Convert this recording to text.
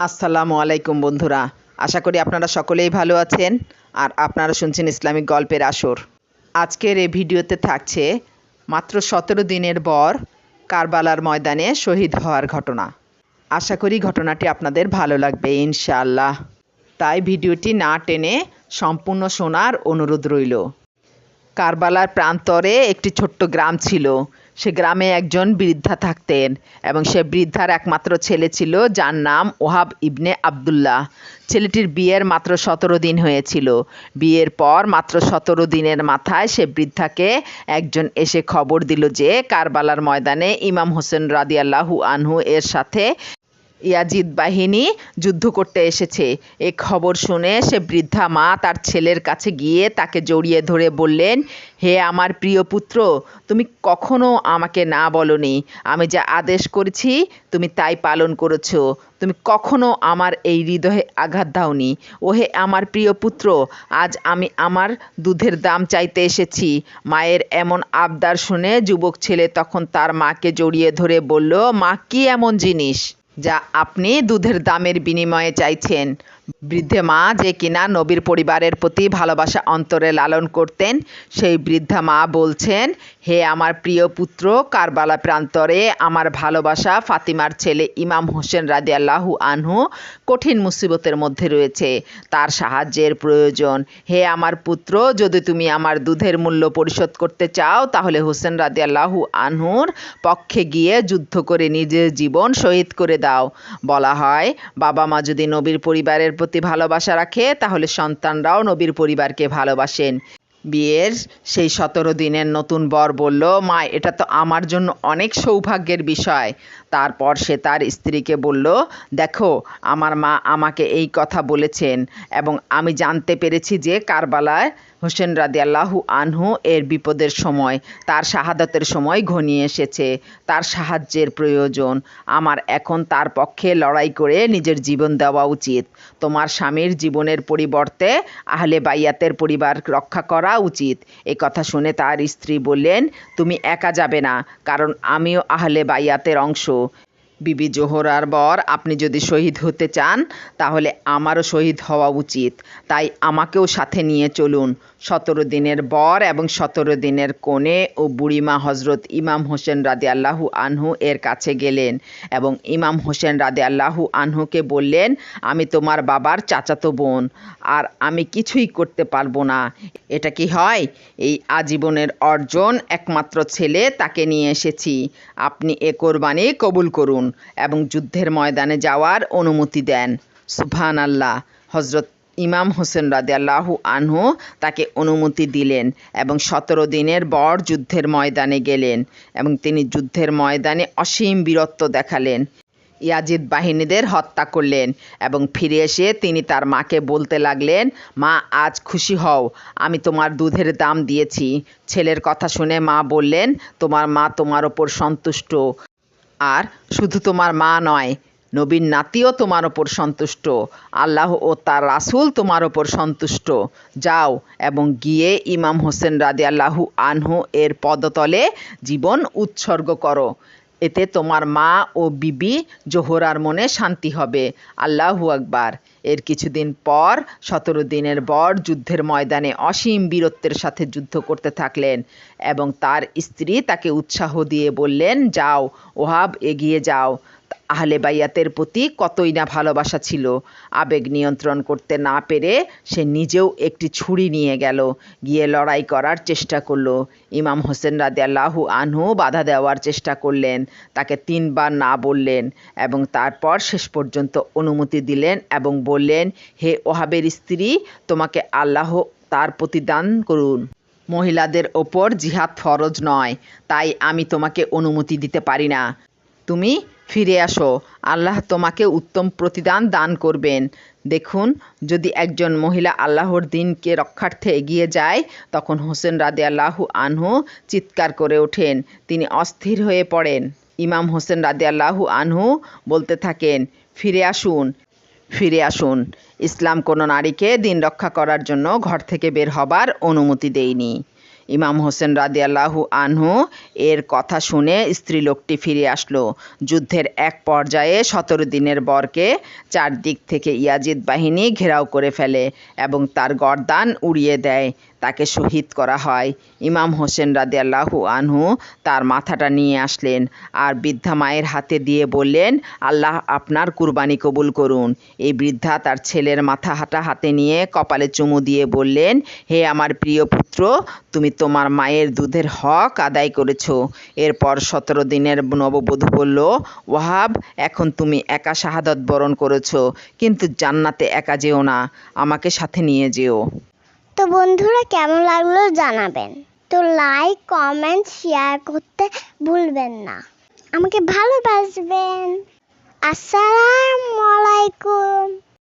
আসসালামু আলাইকুম বন্ধুরা। আশা করি আপনারা সকলেই ভালো আছেন আর আপনারা শুনছেন ইসলামিক গল্পের আসর। আজকের এই ভিডিওতে থাকছে মাত্র সতেরো দিনের পর কারবালার ময়দানে শহীদ হওয়ার ঘটনা। আশা করি ঘটনাটি আপনাদের ভালো লাগবে, ইনশাআল্লাহ। তাই ভিডিওটি না টেনে সম্পূর্ণ শোনার অনুরোধ রইল। কারবালার প্রান্তরে একটি ছোট্ট গ্রাম ছিল। সে গ্রামে একজন বৃদ্ধা থাকতেন এবং সে বৃদ্ধার একমাত্র ছেলে ছিল, যার নাম ওহাব ইবনে আবদুল্লাহ। ছেলেটির বিয়ের মাত্র সতেরো দিন হয়েছিল। বিয়ের পর মাত্র সতেরো দিনের মাথায় সে বৃদ্ধাকে একজন এসে খবর দিল যে কারবালার ময়দানে ইমাম হোসেন রাদিয়াল্লাহু আনহু এর সাথে ইয়াজিদ বাহিনী যুদ্ধ করতে এসেছে। এ খবর শুনে সে বৃদ্ধা মা তার ছেলের কাছে গিয়ে তাকে জড়িয়ে ধরে বললেন, হে আমার প্রিয় পুত্র, তুমি কখনো আমাকে না বলনি। আমি যা আদেশ করেছি, তুমি তাই পালন করেছ। তুমি কখনো আমার এই হৃদয়ে আঘাত দাওনি। ওহে আমার প্রিয় পুত্র, আজ আমি আমার দুধের দাম চাইতে এসেছি। মায়ের এমন আবদার শুনে যুবক ছেলে তখন তার মাকে জড়িয়ে ধরে বলল, মা, কি এমন জিনিস? যা আপনি দুধের দামের বিনিময়ে চাইছেন। বৃদ্ধে মা যে কিনা নবীর পরিবারের প্রতি ভালোবাসা অন্তরে লালন করতেন, সেই বৃদ্ধা মা বলছেন, হে আমার প্রিয় পুত্র, কারবালা প্রান্তরে আমার ভালোবাসা ফাতিমার ছেলে ইমাম হোসেন রাদিয়াল্লাহু আনহু কঠিন মুসিবতের মধ্যে রয়েছে। তার সাহায্যের প্রয়োজন। হে আমার পুত্র, যদি তুমি আমার দুধের মূল্য পরিশোধ করতে চাও, তাহলে হোসেন রাদিয়াল্লাহু আনহুর পক্ষে গিয়ে যুদ্ধ করে নিজের জীবন শহীদ করে দাও। বলা হয়, বাবা মা যদি নবীর পরিবারের প্রতি ভালোবাসা রাখে, তাহলে সন্তানরাও নবীর পরিবারকে ভালোবাসেন। বিয়ের সেই সতেরো দিনের নতুন বর বলল, মা, এটা তো আমার জন্য অনেক সৌভাগ্যের বিষয়। তারপর সে তার স্ত্রীকে বলল, দেখো, আমার মা আমাকে এই কথা বলেছেন এবং আমি জানতে পেরেছি যে কারবালায় হোসেন রাদি আনহু এর বিপদের সময়, তার শাহাদাতের সময় ঘনিয়ে এসেছে। তার সাহায্যের প্রয়োজন। আমার এখন তার পক্ষে লড়াই করে নিজের জীবন দেওয়া উচিত। তোমার স্বামীর জীবনের পরিবর্তে আহলে বাইয়াতের পরিবার রক্ষা করা উচিত। এ কথা শুনে তার স্ত্রী বললেন, তুমি একা যাবে না, কারণ আমিও আহলে বাইয়াতের অংশ। বিবি জোহরার বর, আপনি যদি শহীদ হতে চান, তাহলে আমারও শহীদ হওয়া উচিত। তাই আমাকেও সাথে নিয়ে চলুন। সতেরো দিনের বর এবং সতেরো দিনের কোণে ও বুড়িমা হজরত ইমাম হোসেন রাদে আল্লাহু আনহু এর কাছে গেলেন এবং ইমাম হোসেন রাদে আল্লাহু আনহুকে বললেন, আমি তোমার বাবার চাচাতো বোন, আর আমি কিছুই করতে পারব না। এটা কি হয়? এই আজীবনের অর্জন একমাত্র ছেলে, তাকে নিয়ে এসেছি। আপনি এ কোরবানি কবুল করুন। এবং যুদ্ধের ময়দানে যাওয়ার অনুমতি দেন। সুবহান আল্লাহ হজরত ইমাম হোসেন রাদিয়াল্লাহু আনহু তাকে অনুমতি দিলেন এবং সতেরো দিনের বর যুদ্ধের ময়দানে গেলেন এবং তিনি যুদ্ধের ময়দানে অসীম বীরত্ব দেখালেন। ইয়াজিদ বাহিনীদের হত্যা করলেন এবং ফিরে এসে তিনি তার মাকে বলতে লাগলেন, মা, আজ খুশি হও, আমি তোমার দুধের দাম দিয়েছি। ছেলের কথা শুনে মা বললেন, তোমার মা তোমার ওপর সন্তুষ্ট। আর শুধু তোমার মা নয় নবীন নাতিও তোমার ওপর সন্তুষ্ট, আল্লাহ ও তার রাসুল তোমার ওপর সন্তুষ্ট। যাও এবং গিয়ে ইমাম হোসেন রাদে আল্লাহু আনহু এর পদতলে জীবন উৎসর্গ করো। এতে তোমার মা ও বিবি জোহরার মনে শান্তি হবে। আল্লাহু আকবার। এর কিছুদিন পর সতেরো দিনের বর যুদ্ধের ময়দানে অসীম বীরত্বের সাথে যুদ্ধ করতে থাকলেন এবং তার স্ত্রী তাকে উৎসাহ দিয়ে বললেন, যাও, ওহাব, এগিয়ে যাও। আহলে বাইয়াতের প্রতি কতই না ভালোবাসা ছিল। আবেগ নিয়ন্ত্রণ করতে না পেরে সে নিজেও একটি ছুরি নিয়ে গেল, গিয়ে লড়াই করার চেষ্টা করল। ইমাম হোসেন রাদে আল্লাহু আনহু বাধা দেওয়ার চেষ্টা করলেন, তাকে তিনবার না বললেন এবং তারপর শেষ পর্যন্ত অনুমতি দিলেন এবং বললেন, হে ওহাবের স্ত্রী, তোমাকে আল্লাহ তার প্রতিদান করুন। মহিলাদের ওপর জিহাদ ফরজ নয়, তাই আমি তোমাকে অনুমতি দিতে পারি না। তুমি ফিরে আসো। আল্লাহ তোমাকে উত্তম প্রতিদান দান করবেন। দেখুন, যদি একজন মহিলা আল্লাহর দিনকে রক্ষার্থে এগিয়ে যায়, তখন হোসেন রাদে আল্লাহু আনহু চিৎকার করে ওঠেন। তিনি অস্থির হয়ে পড়েন। ইমাম হোসেন রাদে আল্লাহু আনহু বলতে থাকেন, ফিরে আসুন ফিরে আসুন। ইসলাম কোনো নারীকে দিন রক্ষা করার জন্য ঘর থেকে বের হবার অনুমতি দেয়নি। ইমাম হোসেন রাদিয়াল্লাহু আনহু এর কথা শুনে স্ত্রীলোকটি ফিরে আসলো। যুদ্ধের এক পর্যায়ে সতেরো দিনের বরকে চারদিক থেকে ইয়াজিদ বাহিনী ঘেরাও করে ফেলে এবং তার গর্দান উড়িয়ে দেয়। তাকে শহীদ করা হয়। ইমাম হোসেন রাদিয়াল্লাহু আনহু তার মাথাটা নিয়ে আসলেন আর বৃদ্ধা মায়ের হাতে দিয়ে বললেন, আল্লাহ আপনার কুরবানি কবুল করুন। এই বৃদ্ধা তার ছেলের মাথা হাঁটা হাতে নিয়ে কপালে চুমু দিয়ে বললেন, হে আমার প্রিয় পুত্র, তুমি তোমার মায়ের দুধের হক আদায় করেছ। এরপর সতেরো দিনের নববধূ বলল, ওয়াহাব, এখন তুমি একা শাহাদত বরণ করেছ, কিন্তু জান্নাতে একা যেও না, আমাকে সাথে নিয়ে যেও। তো বন্ধুরা, কেমন লাগল জানাবেন। তো লাইক কমেন্ট শেয়ার করতে ভুলবেন না। আমাকে ভালোবাসবেন। আসসালামু আলাইকুম।